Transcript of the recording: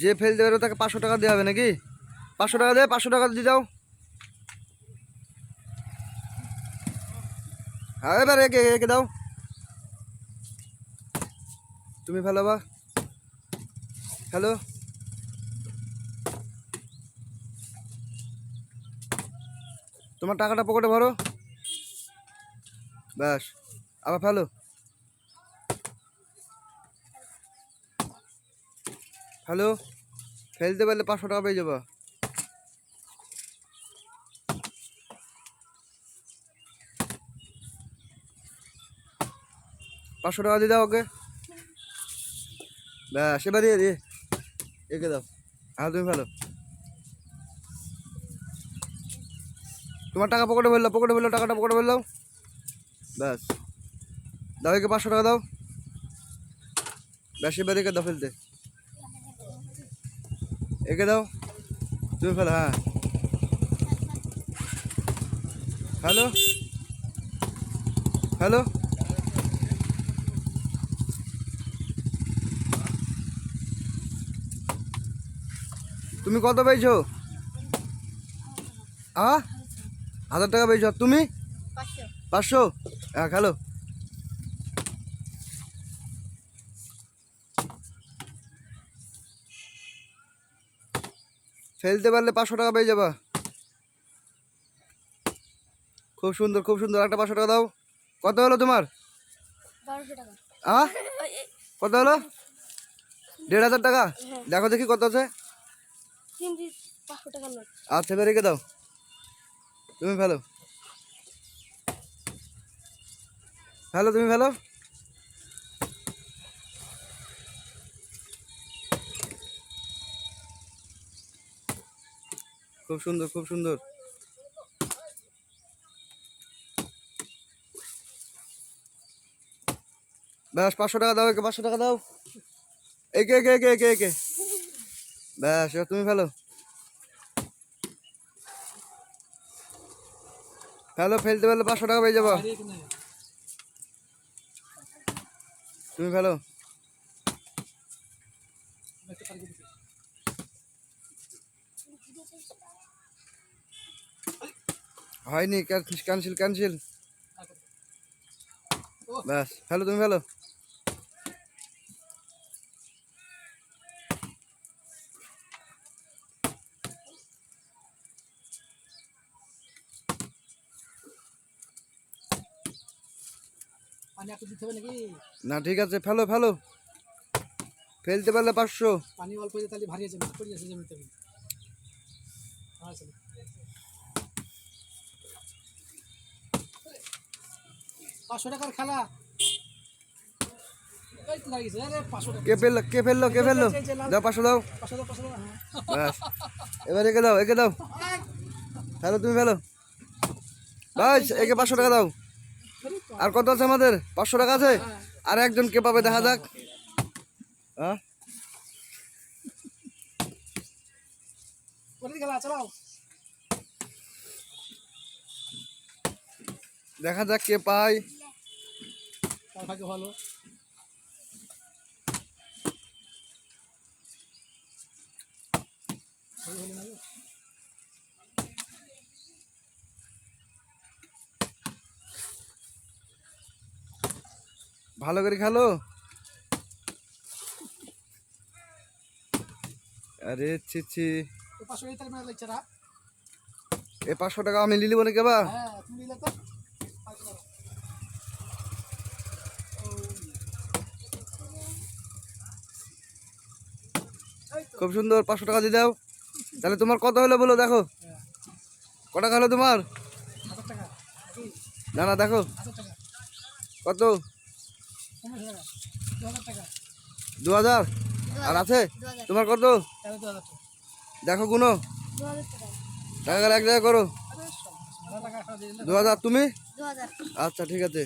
যে ফেল দেবে তাকে পাঁচশো টাকা দেওয়া হবে নাকি? পাঁচশো টাকা দে পাঁচশো টাকা দিয়ে দাও হ্যাঁ এবার একে একে দাও। তুমি ফেলো বা হ্যালো তোমার টাকাটা পকেটে ভরো। ব্যাস, আবার ফেলো হ্যালো, ফেলতে পারলে পাঁচশো টাকা পেয়ে যাবা। পাঁচশো টাকা দিয়ে দাও ওকে। ব্যাস, এবার দিয়ে দিয়ে একে দাও। হ্যাঁ তুমি ভালো তোমার টাকা পকেটে বলল পকেটে বলল টাকাটা পকেটে বললাম ব্যাস। দাও একে পাঁচশো টাকা দাও। ব্যাস, এবার একে দাও ফেলতে। একে দাও। তুমি ফেলো হ্যাঁ। হ্যালো? হ্যালো? তুমি কত পেয়েছ? আ? হাজার টাকা পেয়েছ। তুমি? পাঁচশো। হ্যাঁ খেলো ফেলতে পারলে পাঁচশো টাকা পেয়ে যাবা। খুব সুন্দর খুব সুন্দর। একটা পাঁচশো টাকা দাও। কত হলো তোমার? কত হলো? দেড় হাজার টাকা? দেখো দেখি কত আছে। আচ্ছা এবার রেখে দাও। তুমি ফেলো। ফেলো তুমি ফেলো। খুব সুন্দর খুব সুন্দর। ব্যাস, পাঁচশো টাকা দাও একে, পাঁচশো টাকা দাও। একে একে একে একে একে। ব্যাস, এবার তুমি ফেলো। ফেলো, ফেলতে পারলে পাঁচশো টাকা পেয়ে যাব। তুমি ফেলো। হয়নি ক্যান্সেল ক্যান্সেল ব্যাস ফেলো তুমি ফেলো। না ঠিক আছে ফেলো ফেলো। ফেলতে পারলে পাঁচশো। পানি অল্প তাহলে ভারী আছে পড়ে যাচ্ছে জমিতে। পাঁচশো টাকার খেলা। কে ফেলল কে ফেলল কে ফেলল? দাও পাঁচশো দাও। হ্যাঁ। ব্যাস। এবার একে দাও একে দাও। ফেলো তুমি ফেলো। বাস একে পাঁচশো টাকা দাও। আর কত আছে আমাদের? পাঁচশো টাকা আছে? আর একজন কে পাবে দেখা যাক। হ্যাঁ? খেলা চালাও। দেখা যাক কে পায়। ভাগ্য ভালো। ভালো করে খেলো? আরে ছি ছি। এ পাঁচশো টাকা আমি লিলিব বলে বা? হ্যাঁ তুমি নিলে তো পাঁচশো টাকা। খুব সুন্দর পাঁচশো টাকা দিয়ে দাও। তাহলে তোমার কত হলো বলো দেখো। ক টাকা হলো তোমার? না না দেখো। কত? দু হাজার আর আছে? তোমার কত? দেখো গুনো। টাকা। এক জায়গায় করো। দু হাজার তুমি? আচ্ছা ঠিক আছে।